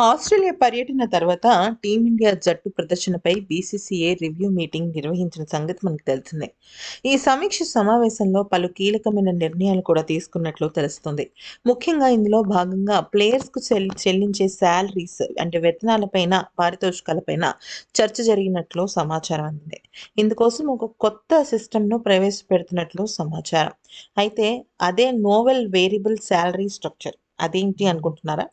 Australia పర్యటన తర్వాత team India జట్టు ప్రదర్శనపై బీసీసీఏ రివ్యూ మీటింగ్ నిర్వహించిన సంగతి మనకు తెలిసిందే. ఈ సమీక్ష సమావేశంలో పలు కీలకమైన నిర్ణయాలు కూడా తీసుకున్నట్లు తెలుస్తుంది. ముఖ్యంగా ఇందులో భాగంగా ప్లేయర్స్కు చెల్లించే శాలరీస్ అంటే వేతనాలపైన పారితోషికాలపైన చర్చ జరిగినట్లు సమాచారం అందింది. ఇందుకోసం ఒక కొత్త సిస్టమ్ను ప్రవేశపెడుతున్నట్లు సమాచారం. అయితే అదే నోవెల్ వేరియబుల్ శాలరీ స్ట్రక్చర్. అదేంటి అనుకుంటున్నారా?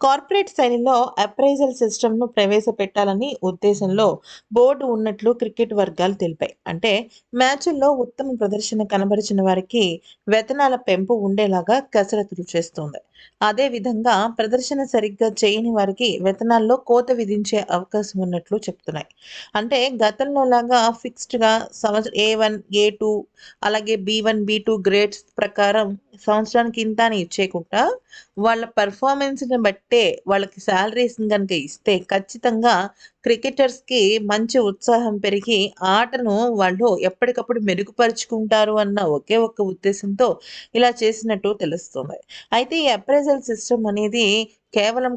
కార్పొరేట్ శైలిలో అప్రైజల్ సిస్టమ్ను ప్రవేశపెట్టాలని ఉద్దేశంలో బోర్డు ఉన్నట్లు క్రికెట్ వర్గాలు తెలిపాయి. అంటే మ్యాచ్ల్లో ఉత్తమ ప్రదర్శన కనబరిచిన వారికి వేతనాల పెంపు ఉండేలాగా కసరత్తులు చేస్తోంది. అదేవిధంగా ప్రదర్శన సరిగ్గా చేయని వారికి వేతనాల్లో కోత విధించే అవకాశం ఉన్నట్లు చెప్తున్నాయి. అంటే గతంలో లాగా ఫిక్స్డ్గా సంవత్సరం ఏ వన్ ఏ టూ అలాగే B one B two grades ప్రకారం సంవత్సరానికి ఇంత అని ఇచ్చేయకుండా వాళ్ళ పర్ఫార్మెన్స్ని బట్టే వాళ్ళకి శాలరీస్ కనుక ఇస్తే ఖచ్చితంగా క్రికెటర్స్కి మంచి ఉత్సాహం పెరిగి ఆటను వాళ్ళు ఎప్పటికప్పుడు మెరుగుపరుచుకుంటారు అన్న ఒకే ఒక్క ఉద్దేశంతో ఇలా చేసినట్టు తెలుస్తుంది. అయితే ఈ అప్రైజల్ సిస్టమ్ అనేది కేవలం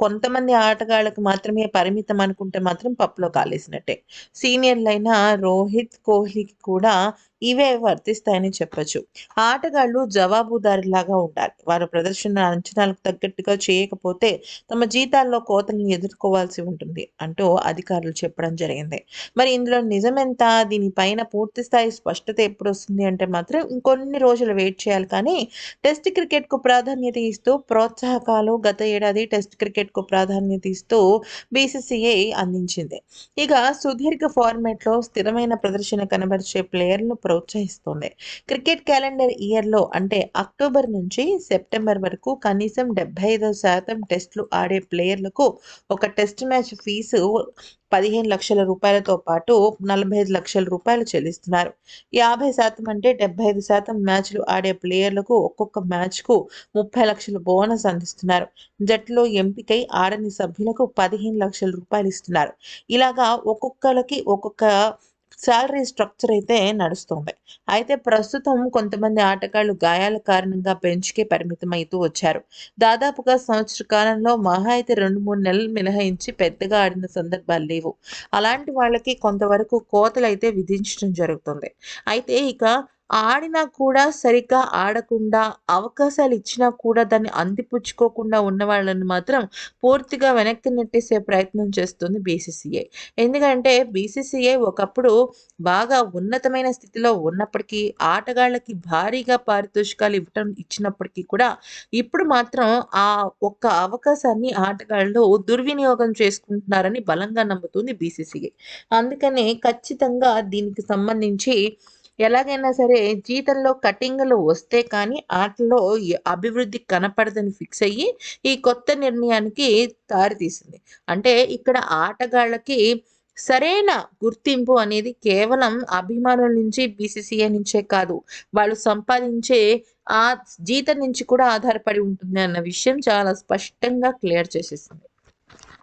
కొంతమంది ఆటగాళ్ళకు మాత్రమే పరిమితం అనుకుంటే మాత్రం పప్పులో కాలేసినట్టే. సీనియర్లైన రోహిత్ కోహ్లీకి కూడా ఇవే వర్తిస్తాయని చెప్పొచ్చు. ఆటగాళ్ళు జవాబుదారిలాగా ఉండాలి. వారు ప్రదర్శన అంచనాలకు తగ్గట్టుగా చేయకపోతే తమ జీతాల్లో కోతలను ఎదుర్కోవాల్సి ఉంటుంది అంటూ అధికారులు చెప్పడం జరిగింది. మరి ఇందులో నిజమెంత? దీనిపైన పూర్తి స్థాయి స్పష్టత ఎప్పుడు వస్తుంది అంటే మాత్రం ఇంకొన్ని రోజులు వెయిట్ చేయాలి కానీ టెస్ట్ క్రికెట్కు ప్రాధాన్యత ఇస్తూ ప్రోత్సాహకాలు గత ఏడాది టెస్ట్ క్రికెట్కు ప్రాధాన్యత ఇస్తూ బీసీసీఐ అందించింది. ఇక సుదీర్ఘ ఫార్మాట్లో స్థిరమైన ప్రదర్శన కనబరిచే ప్లేయర్లను ప్రోత్సహిస్తోంది. క్రికెట్ క్యాలెండర్ ఇయర్లో అంటే అక్టోబర్ నుంచి సెప్టెంబర్ వరకు కనీసం డెబ్బై ఐదు శాతం టెస్టులు ఆడే ప్లేయర్లకు ఒక టెస్ట్ మ్యాచ్ ఫీజు పదిహేను లక్షల రూపాయలతో పాటు నలభై ఐదు లక్షల రూపాయలు చెల్లిస్తున్నారు. యాభై శాతం అంటే డెబ్బై ఐదు శాతం మ్యాచ్లు ఆడే ప్లేయర్లకు ఒక్కొక్క మ్యాచ్కు ముప్పై లక్షల బోనస్ అందిస్తున్నారు. జట్టులో ఎంపికై ఆడని సభ్యులకు పదిహేను లక్షల రూపాయలు ఇస్తున్నారు. ఇలాగా ఒక్కొక్కరికి ఒక్కొక్క శాలరీ స్ట్రక్చర్ అయితే నడుస్తుంది. అయితే ప్రస్తుతం కొంతమంది ఆటగాళ్ళు గాయాల కారణంగా బెంచ్కే పరిమితం వచ్చారు. దాదాపుగా సంవత్సర కాలంలో మహా అయితే రెండు మూడు నెలలు మినహాయించి పెద్దగా ఆడిన సందర్భాలు లేవు. అలాంటి వాళ్ళకి కొంతవరకు కోతలు అయితే విధించడం జరుగుతుంది. అయితే ఇక ఆడినా కూడా సరిగ్గా ఆడకుండా అవకాశాలు ఇచ్చినా కూడా దాన్ని అందిపుచ్చుకోకుండా ఉన్న వాళ్ళని మాత్రం పూర్తిగా వెనక్కి నెట్టేసే ప్రయత్నం చేస్తుంది బీసీసీఐ. ఎందుకంటే బీసీసీఐ ఒకప్పుడు బాగా ఉన్నతమైన స్థితిలో ఉన్నప్పటికీ ఆటగాళ్ళకి భారీగా పారితోషికాలు ఇవ్వటం ఇచ్చినప్పటికీ కూడా ఇప్పుడు మాత్రం ఆ ఒక్క అవకాశాన్ని ఆటగాళ్ళు దుర్వినియోగం చేసుకుంటున్నారని బలంగా నమ్ముతుంది బీసీసీఐ. అందుకనే ఖచ్చితంగా దీనికి సంబంధించి ఎలాగైనా సరే జీతంలో కటింగ్లు వస్తే కానీ ఆటలో అభివృద్ధి కనపడదని ఫిక్స్ అయ్యి ఈ కొత్త నిర్ణయానికి దారితీసింది అంటే ఇక్కడ ఆటగాళ్ళకి సరైన గుర్తింపు అనేది కేవలం అభిమానుల నుంచి బీసీసీఐ నుంచే కాదు వాళ్ళు సంపాదించే ఆ జీతం నుంచి కూడా ఆధారపడి ఉంటుంది అన్న విషయం చాలా స్పష్టంగా క్లియర్ చేసేసింది.